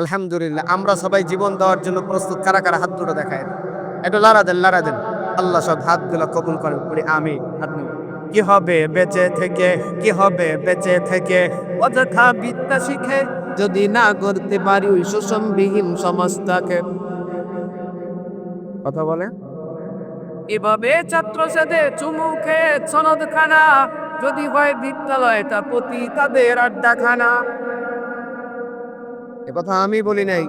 আলহামদুলিল্লাহ আমরা সবাই জীবন দেওয়ার জন্য প্রস্তুত। কারা কারা হাত দুটো দেখায় একটু লারা দেন লারা দেন। আল্লাহ সব হাতগুলো কবুল করেন। করি আমি হাত। কি হবে বেঁচে থেকে? কি হবে বেঁচে থেকে? অযথা বিদ্যা শিখে যদি না করতে পারি ওই সুষমবিহীন সমাজটাকে। কথা বলে এভাবে ছাত্র সাথে চুমু খেয়ে সনদ খানা যদি হয় বিদ্যালয়টা প্রতি তাদের আড্ডাখানা। কথা আমি বলি নাই।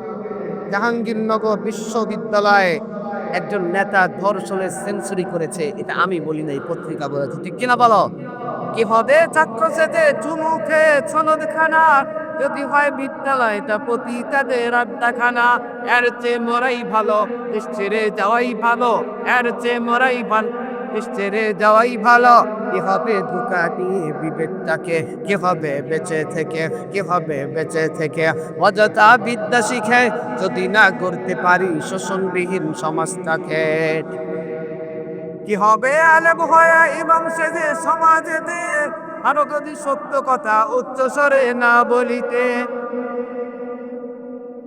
জাহাঙ্গীরনগর বিশ্ববিদ্যালয়ে একজন নেতা ধর্ষণের সেঞ্চুরি করেছে, এটা আমি বলি নাই পত্রিকা বলেছে। ঠিক কিনা বলো? কি হবে? ছাত্র সাথে চুমু খেয়ে সনদ খানা যদি হয় বিদ্যালয়টা প্রতি তাদের আড্ডাখানা, এর চেয়ে মরাই ভালো ছেড়ে যাওয়াই ভালো, এর চেয়ে মরাই ভালো। ছেড়ে যাওয়াই ভালো। কি হবে ধোকা দিয়ে বিবেকটাকে কি হবে বেঁচে থেকে কি হবে বেঁচে থেকে? অযথা বিদ্যা শিখে যদি না করতে পারি শোষণবিহীন সমাজটাকে। কি হবে আলেম হয়ে ইমাম সেজে সমাজেতে? আরও যদি সত্য কথা উচ্চ স্বরে না বলিতে?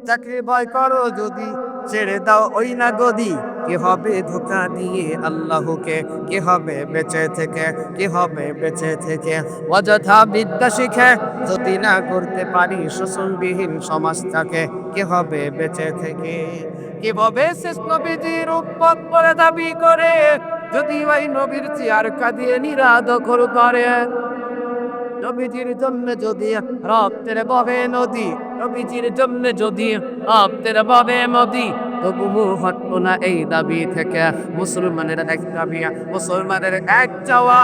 চাকরি ভয় করো যদি ছেড়ে দাও ওই না গদি কি হবে ধোকা দিয়ে আল্লাহকে, কি হবে বেঁচে থেকে, কি হবে বেঁচে থেকে? অযথা বিদ্যা শিখে যদি না করতে পারি শোষণবিহীন সমাজটাকে কি হবে বেঁচে থেকে? কীভাবে শেষ নবীজির উৎপত করে দাবি করে? যদি ওই নবীর চেয়ার কাঁদিয়ে নিরাদখল করে নবীজির জন্য যদি রক্তের বহে নদী, নবীজির জন্য যদি রক্তের বহে নদী তবু হটবো না এই দাবি থেকে। মুসলমানের এক দাবি, মুসলমানের এক চাওয়া।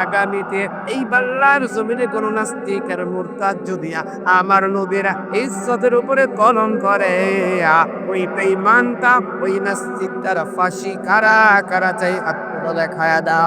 আগামীতে এই বাল্লার জমিনে কোন নাস্তিকের মুরতাদ যদি আমার নবীরা ইজ্জতের উপরে কলম করে, ওই বেঈমানটা, ওই নাস্তিক তারা ফাঁসি কারা কারা চাই হাত দেখায় দা